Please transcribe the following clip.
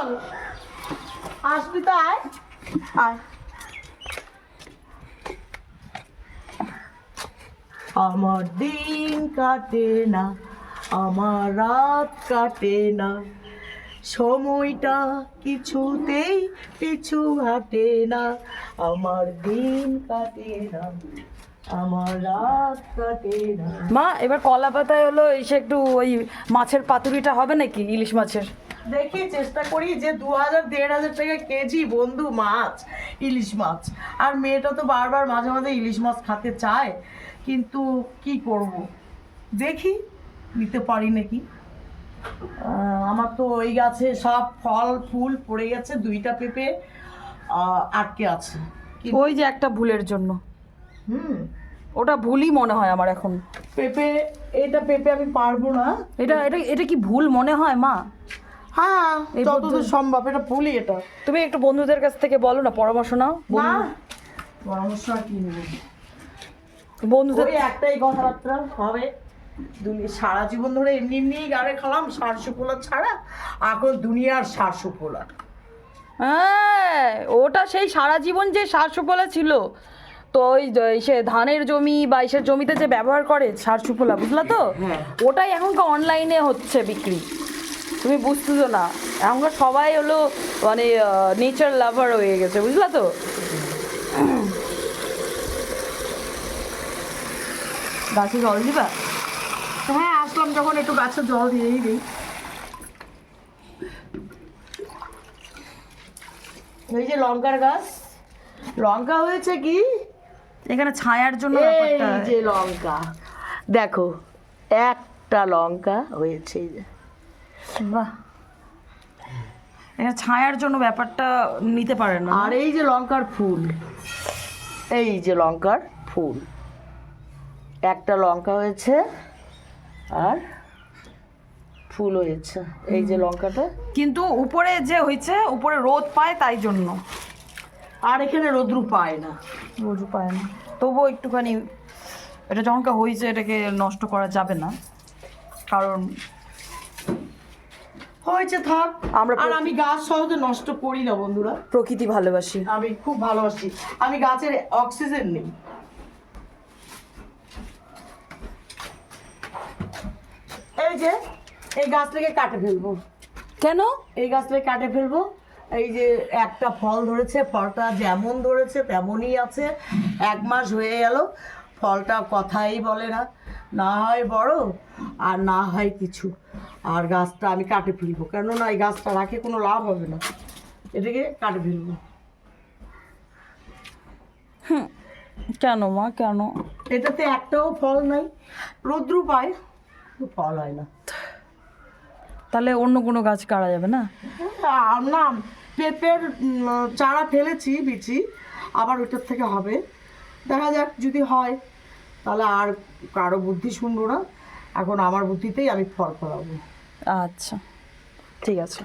চল। আসবি তো আয়। আয়। আমার দিন কাটে না আমার রাত কাটে না। সময়টা কিছুতেই পিছু হাটে না আমার দিন কাটে না আমার রাত কাটে না। মা এবার কলা পাতায় হলো এসে একটু ওই মাছের পাতুরিটা হবে নাকি ইলিশ মাছের? দেখি চেষ্টা করি যে দু হাজার দেড় হাজার টাকা কেজি বন্ধু মাছ ইলিশ মাছ। আর মেয়েটা তো বারবার মাঝে মাঝে ইলিশ মাছ খেতে চায় কিন্তু কি করব? দেখি নিতে পারি নাকি? আমার তো ওই গাছে সব ফল ফুল পড়ে গেছে দুইটা পেঁপে আটকে আছে। ওই যে একটা ভুলের জন্য। হুম। ওটা ভুলই মনে হয় আমার এখন। পেঁপে এটা পেঁপে আমি পারব না। এটা এটা এটা কি ভুল মনে হয় মা? হ্যাঁ যতদূর সম্ভব এটা ভুলি এটা। তুমি একটু বন্ধুদের কাছ থেকে বলো না পরামর্শ নাও। না। পরামর্শ আর কি নেব? বন্ধুদের একটাই কথাবার্তা হবে। দুনি সারা জীবন ধরে এমনি এমনিই গাড়ে খেলাম সার সুফলা ছাড়া এখন দুনিয়ার সার সুফলা। হ্যাঁ ওটা সেই সারা জীবন যে সার সুফলা ছিল তো ওই সে ধানের জমি বা ইসের জমিতে যে ব্যবহার করে সার সুফলা বুঝলা তো? হ্যাঁ। ওটাই এখনকার অনলাইনে হচ্ছে বিক্রি। তুমি বুঝতেছো না। এখনকার সবাই হলো মানে নেচার লাভার হয়ে গেছে বুঝলা তো? গাছে জল দিবা? হ্যাঁ আসলাম যখন একটু গাছে জল দিয়েই দিই। এই যে লঙ্কার গাছ। লঙ্কা হয়েছে কি? এখানে ছায়ার জন্য এই যে লঙ্কা। দেখো একটা লঙ্কা হয়েছে। এই যে বাহ এখানে ছায়ার জন্য ব্যাপারটা নিতে পারে না। আর এই যে লঙ্কার ফুল এই যে লঙ্কার ফুল একটা লঙ্কা হয়েছে আর ফুল হয়েছে। এই যে লঙ্কাটা। কিন্তু উপরে যে হয়েছে উপরে রোদ পায় তাই জন্য। আর এখানে রোদ্রু পায় না। রোদ পায় না। তবুও একটুখানি এটা যখনকার হয়েছে এটাকে নষ্ট করা যাবে না। কারণ হয়েছে থাক। আমরা আর আমি গাছ সহজে নষ্ট করি না বন্ধুরা। প্রকৃতি ভালোবাসি। আমি খুব ভালোবাসি। আমি গাছের অক্সিজেন নেই। এই যে এই গাছটাকে কাটে ফেলব। কেন? এই গাছটাকে কাটে ফেলব। এই যে একটা ফল ধরেছে ফলটা যেমন ধরেছে তেমনই আছে। এক মাস হয়ে গেল ফলটা কথাই বলে না। না হয় বড় আর না হয় কিছু। আর গাছটা আমি কাটে ফেলব। কেননা এই গাছটা রাখে কোনো লাভ হবে না। এটাকে কাটে ফেলব। কেন মা কেন? এটাতে একটাও ফল নাই। রৌদ্র পায় ফল হয় না। তাহলে অন্য কোনো গাছ কাটা যাবে না? আর না পেঁপের চারা ফেলেছি বিচি। আবার ওইটার থেকে হবে। দেখা যাক যদি হয় তাহলে আর কারও বুদ্ধি শুনব না। এখন আমার বুদ্ধিতেই আমি ফল ফলাবো। আচ্ছা ঠিক আছে।